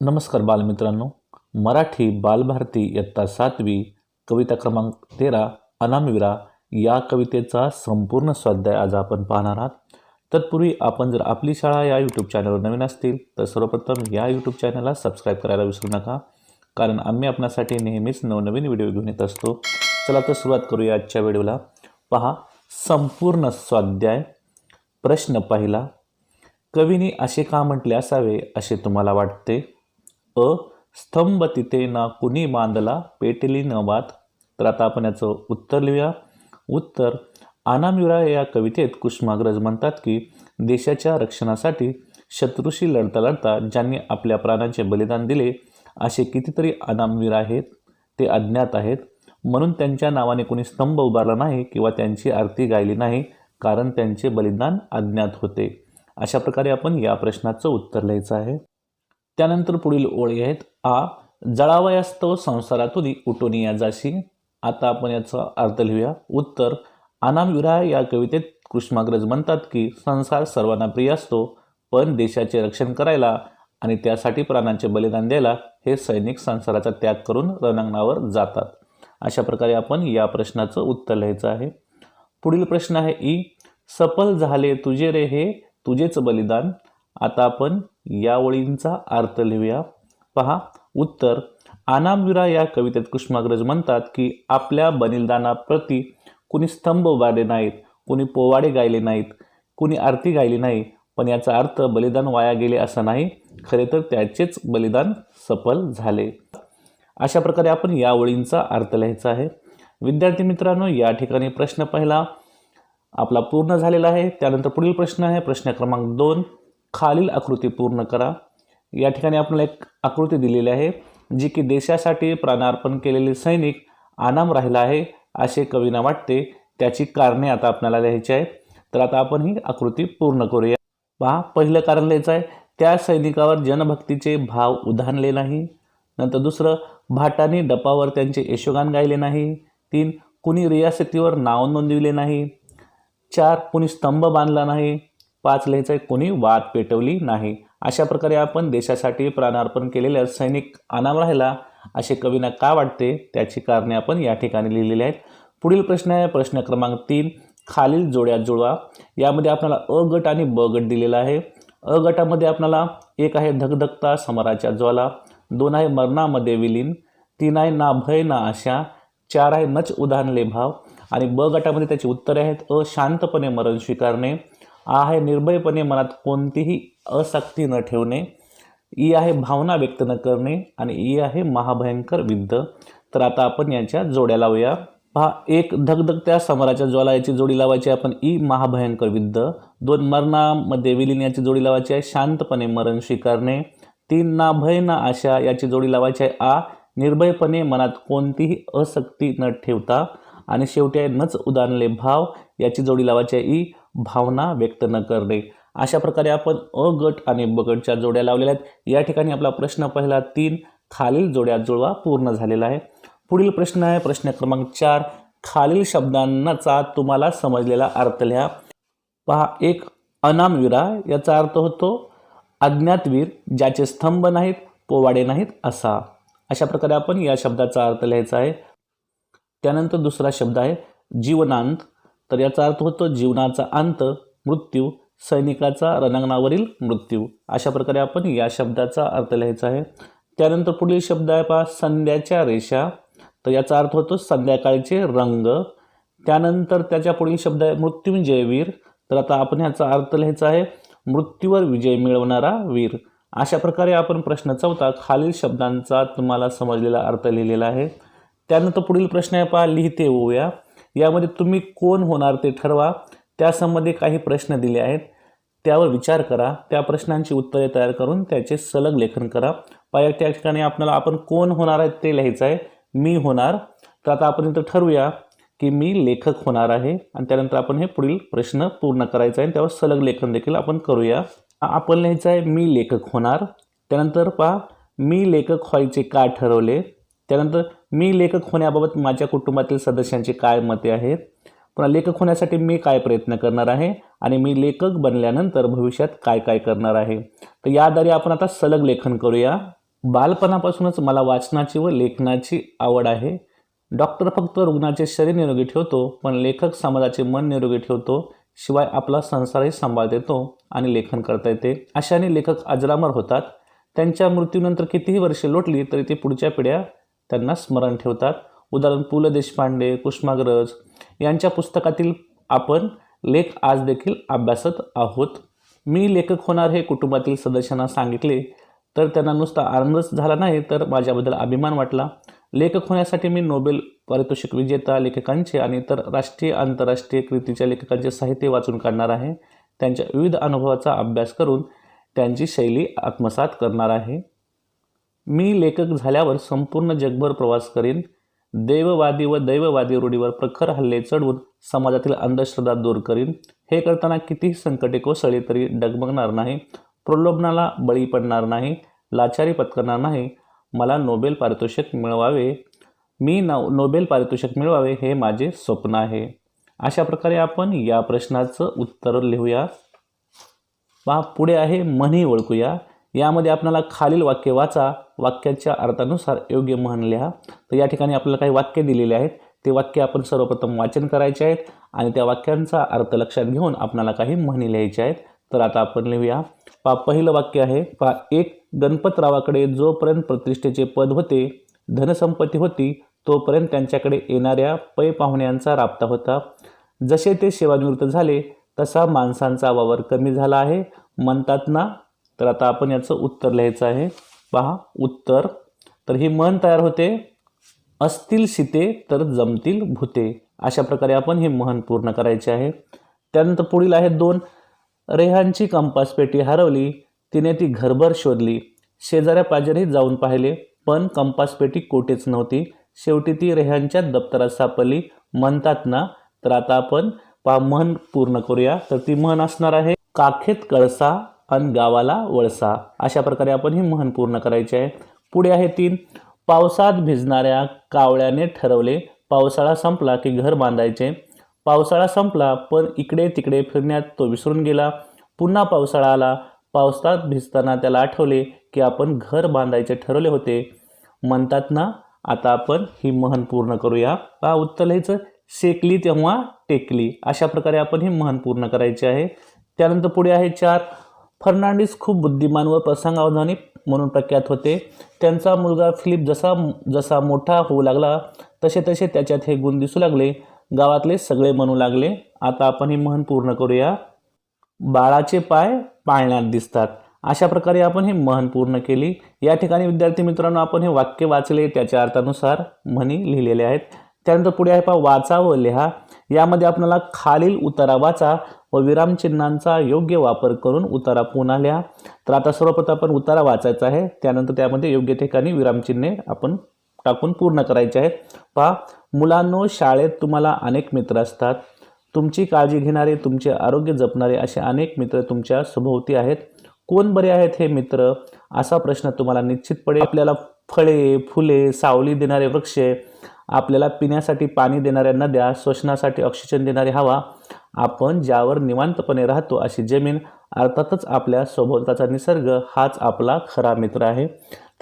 नमस्कार बालमित्रांनो. मराठी बालभारती इयत्ता सातवी कविता क्रमांक तेरा अनामविरा या कवितेचा संपूर्ण स्वाध्याय आज आपण पाहणार आहात. तत्पूर्वी आपण जर आपली शाळा या यूट्यूब चॅनलवर नवीन असतील तर सर्वप्रथम या यूट्यूब चॅनलला सबस्क्राईब करायला विसरू नका. कारण आम्ही आपणासाठी नेहमीच नवनवीन व्हिडिओ घेऊन येत असतो. चला तर सुरुवात करूया आजच्या व्हिडिओला. पहा संपूर्ण स्वाध्याय. प्रश्न पहिला कवीने असे का म्हटले असावे असे तुम्हाला वाटते? अ स्तंभ तिथे ना कुणी बांधला पेटली न बात तर आता आपण याचं उत्तर लिहूया. उत्तर आनामिरा या कवितेत कुष्माग्रज म्हणतात की देशाच्या रक्षणासाठी शत्रूशी लढता लढता ज्यांनी आपल्या प्राणांचे बलिदान दिले असे कितीतरी अनामवीर आहेत. ते अज्ञात आहेत. म्हणून त्यांच्या नावाने कोणी स्तंभ उभारला नाही किंवा त्यांची आरती गायली नाही कारण त्यांचे बलिदान अज्ञात होते. अशा प्रकारे आपण या प्रश्नाचं उत्तर लिहायचं आहे. त्यानंतर पुढील ओळी आहेत आ जळावयास्तव संसारातून उठून या जाशी. आता आपण याचा अर्थ लिहूया. उत्तर अनामविरा या कवितेत कृष्णाग्रज म्हणतात की संसार सर्वांना प्रिय असतो पण देशाचे रक्षण करायला आणि त्यासाठी प्राणांचे बलिदान द्यायला हे सैनिक संसाराचा त्याग करून रणांगणावर जातात. अशा प्रकारे आपण या प्रश्नाचं उत्तर लिहायचं आहे. पुढील प्रश्न आहे ई सफल झाले तुझे रे हे तुझेच बलिदान. आता आपण या ओळींचा अर्थ लिहूया. पहा उत्तर. आनामविरा या कवितेत कृष्णाग्रज म्हणतात की आपल्या बनिलदानाप्रती कुणी स्तंभ उभारले नाहीत कुणी पोवाडे गायले नाहीत कुणी आरती गायली नाही. पण याचा अर्थ बलिदान वाया गेले असा नाही. खरे तर त्याचेच बलिदान सफल झाले. अशा प्रकारे आपण या ओळींचा अर्थ लिहायचा आहे. विद्यार्थी मित्रांनो या ठिकाणी प्रश्न पहिला आपला पूर्ण झालेला आहे. त्यानंतर पुढील प्रश्न आहे. प्रश्न क्रमांक दोन. खालील आकृती पूर्ण करा. या ठिकाणी आपल्याला एक आकृती दिलेली आहे जी की देशासाठी प्राणार्पण केलेले सैनिक आनाम राहिला आहे असे कवीना वाटते. त्याची कारणे आता आपल्याला लिहायची आहे तर आता आपण ही आकृती पूर्ण करूया. पहा पहिलं कारण लिहायचं आहे त्या सैनिकावर जनभक्तीचे भाव उधाणले नाही. नंतर दुसरं भाटाने डपावर त्यांचे यशोगान गायले नाही. तीन कुणी रियासतीवर नाव नोंदविले नाही. चार कुणी स्तंभ बांधला नाही. पाच लिहायचं आहे कोणी वाद पेटवली नाही. अशा प्रकारे आपण देशासाठी प्राणार्पण केलेल्या सैनिक अनाम राहिला. असे कवींना का वाटते? त्याची कारणे आपण या ठिकाणी लिहिलेली आहेत. पुढील प्रश्न आहे प्रश्न क्रमांक तीन खालील जोड्या जुळवा. यामध्ये आपल्याला अ गट आणि ब गट दिलेला आहे. अ गटामध्ये आपल्याला एक आहे धगधगता समराच्या ज्वाला दोन आहे मरणामध्ये विलीन तीन आहे ना भय ना आशा चार आहे नच उधाणले भाव आणि ब गटामध्ये त्याची उत्तरे आहेत. अ शांतपणे मरण स्वीकारणे आहे निर्भयपणे मनात कोणतीही असक्ती न ठेवणे ई आहे भावना व्यक्त न करणे आणि ई आहे महाभयंकर विद्ध. तर आता आपण याच्या जोड्या लावूया. पहा एक धगधगत्या समराच्या ज्वाला याची जोडी लावायची आहे. आपण ई महाभयंकर विद्ध. दोन मरणामध्ये विलीन याची जोडी लावायची आहे. शांतपणे मरण स्वीकारणे. तीन ना भय ना आशा याची जोडी लावायची आहे. आ निर्भयपणे मनात कोणतीही असक्ती न ठेवता आणि शेवटी आहे नच उदानले भाव याची जोडी लावायची आहे. ई भावना व्यक्त न करणे. अशा प्रकारे आपण अ गट आणि ब गटच्या जोड्या लावलेल्या आहेत. या ठिकाणी आपला प्रश्न पहिला तीन खालील जोड्या जुळवा पूर्ण झालेला आहे. पुढील प्रश्न आहे प्रश्न क्रमांक चार खालील शब्दांचा तुम्हाला समजलेला अर्थ लिहा. पहा एक अनामवीरा याचा अर्थ होतो अज्ञातवीर ज्याचे स्तंभ नाहीत पोवाडे नाहीत असा. अशा प्रकारे आपण या शब्दाचा अर्थ लिहायचा आहे. त्यानंतर दुसरा शब्द आहे जीवनांत तर याचा अर्थ होतो जीवनाचा अंत मृत्यू सैनिकाचा रणांगणावरील मृत्यू. अशा प्रकारे आपण या शब्दाचा अर्थ लिहायचा आहे. त्यानंतर पुढील शब्द आहे पहा संध्याच्या रेषा. तर याचा अर्थ होतो संध्याकाळचे रंग. त्यानंतर त्याच्या पुढील शब्द आहे मृत्युंजयवीर तर आता आपण ह्याचा अर्थ लिहायचा आहे मृत्यूवर विजय मिळवणारा वीर. अशा प्रकारे आपण प्रश्न चौथा खालील शब्दांचा तुम्हाला समजलेला अर्थ लिहिलेला आहे. त्यानंतर पुढील प्रश्न आहे पहा लिहिते होऊया यामध्ये तुम्ही कोण होणार ते ठरवा. त्यासंबंधी काही प्रश्न दिले आहेत. त्यावर विचार करा. त्या प्रश्नांची उत्तरे तयार करून त्याचे सलग लेखन करा. पाय त्या ठिकाणी आपल्याला आपण कोण होणार आहे ते लिहायचं आहे. मी होणार. तर आता आपण इथं ठरवूया की मी लेखक होणार आहे. आणि त्यानंतर आपण हे पुढील प्रश्न पूर्ण करायचा आहे. त्यावर सलग लेखन देखील आपण करूया. आपण लिहायचं आहे मी लेखक होणार. त्यानंतर पहा मी लेखक व्हायचे का ठरवले? त्यानंतर मी लेखक होण्याबाबत माझ्या कुटुंबातील सदस्यांची काय मते आहेत? पुन्हा लेखक होण्यासाठी मी काय प्रयत्न करणार आहे? आणि मी लेखक बनल्यानंतर भविष्यात काय काय करणार आहे? तर याद्वारे आपण आता सलग लेखन करूया. बालपणापासूनच मला वाचनाची व लेखनाची आवड आहे. डॉक्टर फक्त रुग्णाचे शरीर निरोगी ठेवतो पण लेखक समाजाचे मन निरोगी ठेवतो शिवाय आपला संसारही सांभाळता येतो आणि लेखन करता येते. अशाने लेखक अजरामर होतात. त्यांच्या मृत्यूनंतर कितीही वर्षे लोटली तरी ते पुढच्या पिढ्या त्यांना स्मरण ठेवतात. उदाहरण पु ल देशपांडे कुष्माग्रज यांच्या पुस्तकातील आपण लेख आज देखील अभ्यासत आहोत. मी लेखक होणार हे कुटुंबातील सदस्यांना सांगितले तर त्यांना नुसता आनंदच झाला नाही तर माझ्याबद्दल अभिमान वाटला. लेखक होण्यासाठी मी नोबेल पारितोषिक विजेता लेखकांचे आणि इतर राष्ट्रीय आंतरराष्ट्रीय कृतीच्या लेखकांचे साहित्य वाचून काढणार आहे. त्यांच्या विविध अनुभवाचा अभ्यास करून त्यांची शैली आत्मसात करणार आहे. मी लेखक झाल्यावर संपूर्ण जगभर प्रवास करीन. देववादी व दैववादी रूढीवर प्रखर हल्ले चढवून समाजातील अंधश्रद्धा दूर करीन. हे करताना कितीही संकटे कोसळली तरी डगमगणार नाही. प्रलोभनाला बळी पडणार नाही. लाचारी पत्करणार नाही. मला नोबेल पारितोषिक मिळवावे. मी नव नोबेल पारितोषिक मिळवावे हे माझे स्वप्न आहे. अशा प्रकारे आपण या प्रश्नाचं उत्तर लिहूया. पहा पुढे आहे म्हणी ओळखूया. यामध्ये आपल्याला खालील वाक्य वाचा. वाक्याच्या अर्थानुसार योग्य म्हण लिहा. तर या ठिकाणी आपल्याला काही वाक्य दिलेले आहेत. ते वाक्य आपण सर्वप्रथम वाचन करायचे आहेत आणि त्या वाक्यांचा अर्थ लक्षात घेऊन आपल्याला काही म्हणी लिहायचे आहेत. तर आता आपण लिहूया. पा पहिलं वाक्य आहे. पा एक गणपतरावाकडे जोपर्यंत प्रतिष्ठेचे पद होते धनसंपत्ती होती तोपर्यंत त्यांच्याकडे येणाऱ्या पै पाहुण्यांचा राबता होता. जसे ते सेवानिवृत्त झाले तसा माणसांचा वावर कमी झाला आहे. म्हणतात ना तर आता आपण याचं उत्तर लिहायचं आहे. पहा उत्तर. तर ही मन तयार होते. असतील शिते तर जमतील भूते. अशा प्रकारे आपण हे मन पूर्ण करायचे आहे. त्यानंतर पुढील आहेत दोन. रेहांची कंपास पेटी हरवली. तिने ती घरभर शोधली. शेजाऱ्या पाजारी जाऊन पाहिले. पण कंपास पेटी कोठेच नव्हती. शेवटी ती रेहांच्या दप्तरात सापडली. म्हणतात ना तर आता आपण पा म्हण पूर्ण करूया. तर ती म्हण असणार आहे काखेत कळसा आणि गावाला वळसा. अशा प्रकारे आपण ही म्हण पूर्ण करायची आहे. पुढे आहे तीन. पावसात भिजणाऱ्या कावळ्याने ठरवले पावसाळा संपला की घर बांधायचे. पावसाळा संपला पण इकडे तिकडे फिरण्यात तो विसरून गेला. पुन्हा पावसाळा आला. पावसात भिजताना त्याला आठवले की आपण घर बांधायचे ठरवले होते. म्हणतात ना आता आपण ही महन पूर्ण करूया. पहा उत्तर लिहायचं शेकली तेव्हा टेकली. अशा प्रकारे आपण ही महन पूर्ण करायची आहे. त्यानंतर पुढे आहे चार. फर्नांडिस खूप बुद्धिमान व प्रसंगावधानी म्हणून प्रख्यात होते. त्यांचा मुलगा फिलिप जसा जसा मोठा होऊ लागला तसे तसे त्याच्यात हे गुण दिसू लागले. गावातले सगळे म्हणू लागले आता आपण ही म्हण पूर्ण करूया. बाळाचे पाय पाळण्यात दिसतात. अशा प्रकारे आपण ही म्हण पूर्ण केली. या ठिकाणी विद्यार्थी मित्रांनो आपण हे वाक्य वाचले त्याच्या अर्थानुसार म्हणी लिहिलेले आहेत. त्यानंतर पुढे आहे पहा वाचा व लिहा. यामध्ये आपल्याला खालील उतारा वाचा व विरामचिन्हांचा योग्य वापर करून उतारा पुन्हा लिहा. तर आता सर्वप्रथम आपण उतारा वाचायचा आहे. त्यानंतर त्यामध्ये योग्य ठिकाणी विरामचिन्हे आपण टाकून पूर्ण करायचे आहेत. पहा मुलांनो शाळेत तुम्हाला अनेक मित्र असतात. तुमची काळजी घेणारे तुमचे आरोग्य जपणारे असे अनेक मित्र तुमच्या सभोवती आहेत. कोण बरे आहेत हे मित्र? असा प्रश्न तुम्हाला निश्चितपणे आपल्याला फळे फुले सावली देणारे वृक्ष आपल्याला पिण्यासाठी पाणी देणाऱ्या नद्या श्वसनासाठी ऑक्सिजन देणारी हवा आपण ज्यावर निवांतपणे राहतो अशी जमीन अर्थातच आपल्या सभोवताचा निसर्ग हाच आपला खरा मित्र आहे.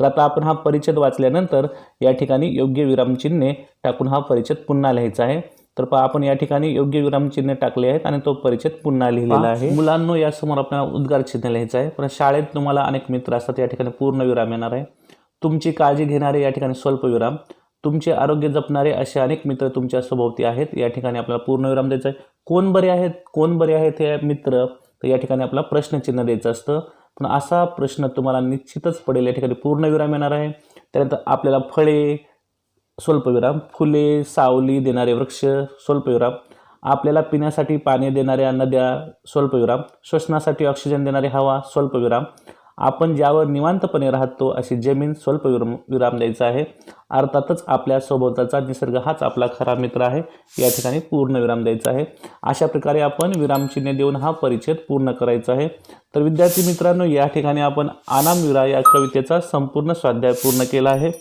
तर आता आपण हा परिच्छेद वाचल्यानंतर या ठिकाणी योग्य विरामचिन्हे टाकून हा परिच्छेद पुन्हा लिहायचा आहे. तर पहा आपण या ठिकाणी योग्य विरामचिन्हे टाकले आहेत आणि तो परिच्छेद पुन्हा लिहिलेला आहे. मुलांनो यासमोर आपल्याला उद्गार चिन्ह लिहायचं आहे. पण शाळेत तुम्हाला अनेक मित्र असतात या ठिकाणी पूर्ण विराम येणार आहे. तुमची काळजी घेणारे या ठिकाणी स्वल्प विराम. तुमचे आरोग्य जपणारे असे अनेक मित्र तुमच्या सभोवती आहेत. या ठिकाणी आपल्याला पूर्ण विराम द्यायचा आहे. कोण बरे आहेत? कोण बरे आहेत हे मित्र? तर या ठिकाणी आपला प्रश्नचिन्ह द्यायचं असतं. पण असा प्रश्न तुम्हाला निश्चितच पडेल. या ठिकाणी पूर्णविराम येणार आहे. त्यानंतर आपल्याला फळे स्वल्पविराम फुले सावली देणारे वृक्ष स्वल्पविराम. आपल्याला पिण्यासाठी पाणी देणाऱ्या नद्या स्वल्पविराम. श्वसनासाठी ऑक्सिजन देणारी हवा स्वल्पविराम. आपण ज्यावर निवांतपणे राहतो अशी जमीन स्वल्प विरम विराम द्यायचा आहे. अर्थातच आपल्या सोबतचा निसर्ग हाच आपला खरा मित्र आहे. या ठिकाणी पूर्ण विराम द्यायचा आहे. अशा प्रकारे आपण विरामचिन्हे देऊन हा परिच्छेद पूर्ण करायचा आहे. तर विद्यार्थी मित्रांनो या ठिकाणी आपण आनामविरा या कवितेचा संपूर्ण स्वाध्याय पूर्ण केला आहे.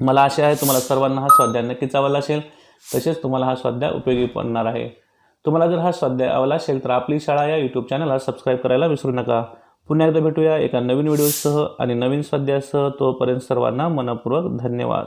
मला आशा आहे तुम्हाला सर्वांना हा स्वाध्याय नक्कीच आवडला असेल. तसेच तुम्हाला हा स्वाध्याय उपयोगी पडणार आहे. तुम्हाला जर हा स्वाध्याय आवडला असेल तर आपली शाळा या यूट्यूब चॅनलला सबस्क्राईब करायला विसरू नका. पुन्हा एकदा भेटूया एका नवीन व्हिडिओसह आणि नवीन स्वाध्यायासह तोपर्यंत सर्वांना मनपूर्वक धन्यवाद.